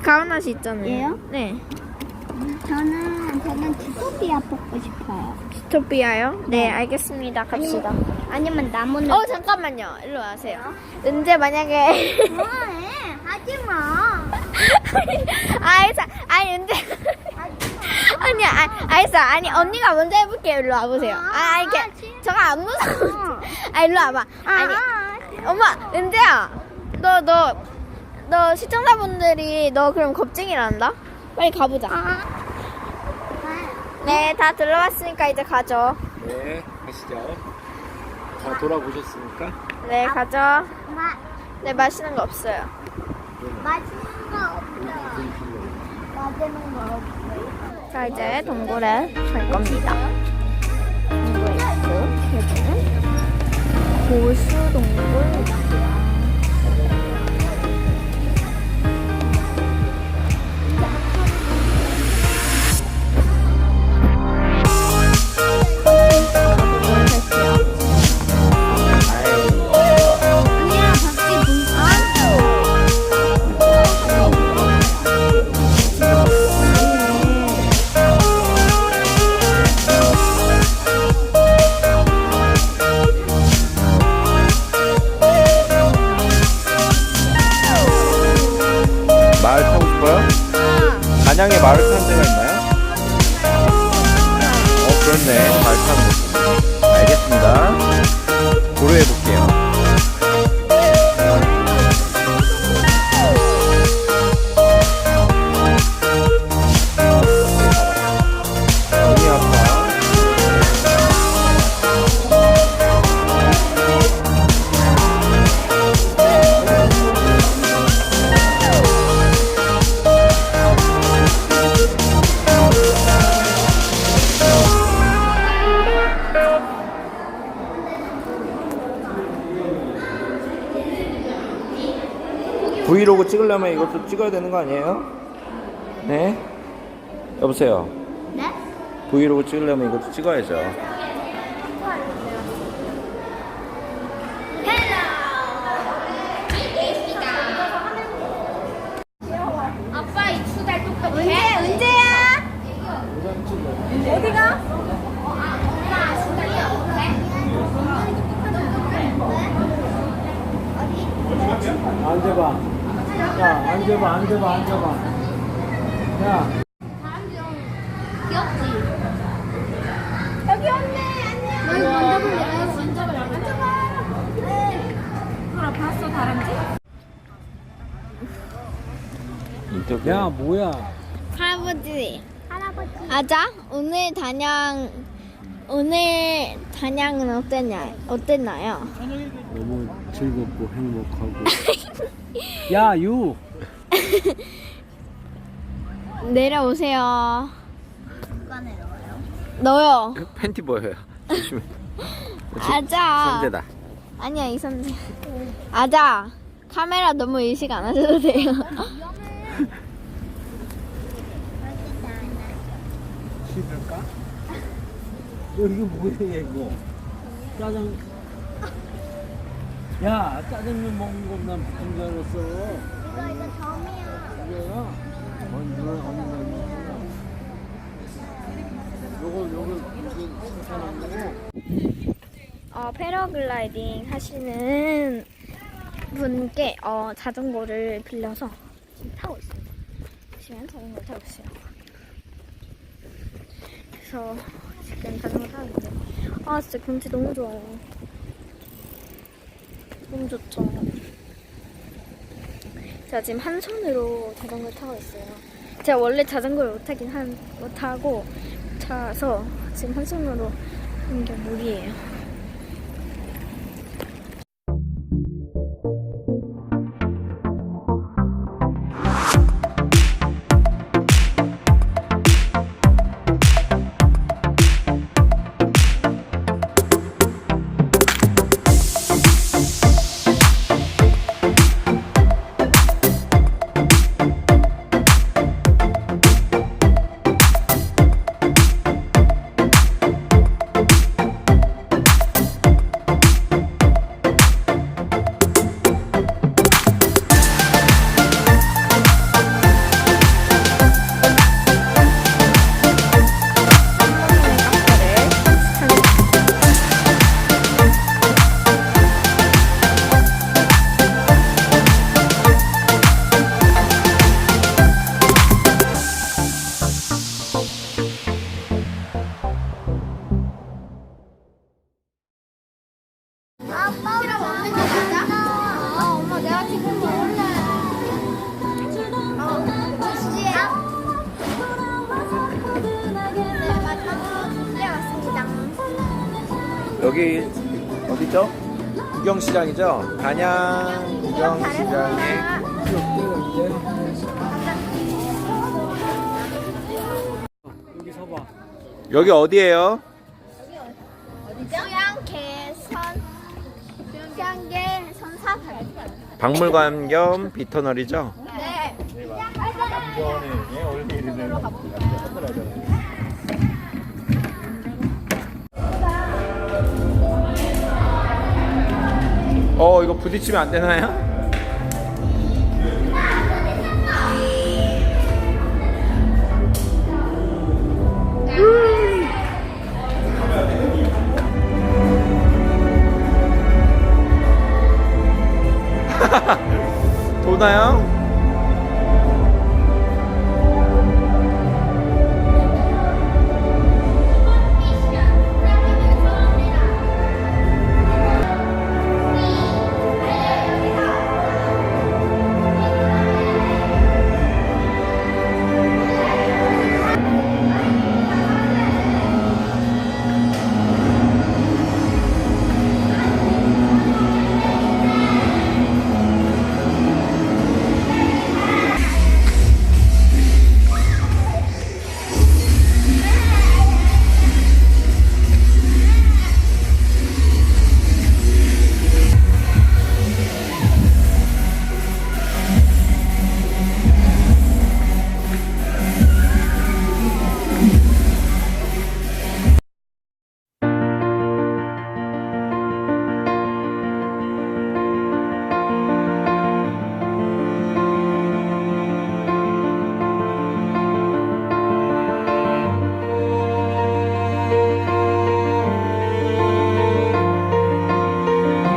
맛이 있잖아요. 얘요? 네. 저는 저는 주토피아 뽑고 싶어요. 디토피아요? 네, 알겠습니다. 갑시다. 아니면 나무는. 어, 잠깐만요. 일로 와세요. 은재 만약에 뭐해? 하지 마. 아이사 아니 은재 아니야 아, 알았어 아니 언니가 먼저 해볼게요 일로 와보세요 아 아, 진짜? 저가 안 무서워 아 일로 와봐 아니 아, 엄마 은재야 너 너 너 시청자분들이 너 그럼 겁쟁이란다 빨리 가보자 아. 네다 들어왔으니까 이제 가죠 네, 가시죠. 다 돌아보셨습니까? 네 가죠 마, 네 마시는 거 없어요 맛있는 거 없어요. 맛있는 거 없어요. 자 이제 동굴에 갈 겁니다 동굴에 있고 여기는 고수 동굴 마을 타 브이로그 찍으려면 이것도 찍어야 되는 거 아니에요? 네? 여보세요. 네? 브이로그 찍으려면 이것도 찍어야죠. 아빠 이 수달 똑똑해 은재 은재야 어디가? 앉아봐. 야, 앉아봐, 앉아봐, 앉아봐. 야, 귀엽지? 여기 왔네 안녕 나 이거 만져볼래? 아, 만져볼래? 만져봐. 그럼 봤어 다람쥐? 인터뷰. 야, 뭐야? 할아버지 할아버지. 아자 오늘 단양 오늘 단양은 어땠냐 어땠나요? 너무 즐겁고 행복하고. 야, 유. 내려오세요 누가 내려와요? 너요 팬티 보여요. 조심해. 아자 선재다. 아니야 이 선재 아자 카메라 너무 의식 안 하셔도 돼요 씹을까? 너 이거 뭐야, 이거? 짜장. 야, 짜장면 먹는 거난 무슨 줄 알았어. 이거, 이거 점이야. 이거야? 뭔줄 아는 요거, 요거, 이거 추천한 거고. 어, 패러글라이딩 하시는 분께 어, 자전거를 빌려서 지금 타고 있어요. 지금 자전거 타고 있어요. 그래서 지금 자전거 타고 있는데 아 진짜 경치 너무 좋아요. 너무 좋죠. 제가 지금 한 손으로 자전거를 타고 있어요. 제가 원래 자전거를 못 타긴 한, 못 타고 타서 지금 한 손으로 키라 먹는 거 맞아? 어, 엄마 내가 지금 먹을래. 어, 맛있지? 여기 어디죠? 구경시장이죠? 단양 구경시장에 여기 서봐 여기 어디예요? 어디죠? 박물관 겸 비터널이죠? 네. 어 이거 부딪히면 안 되나요?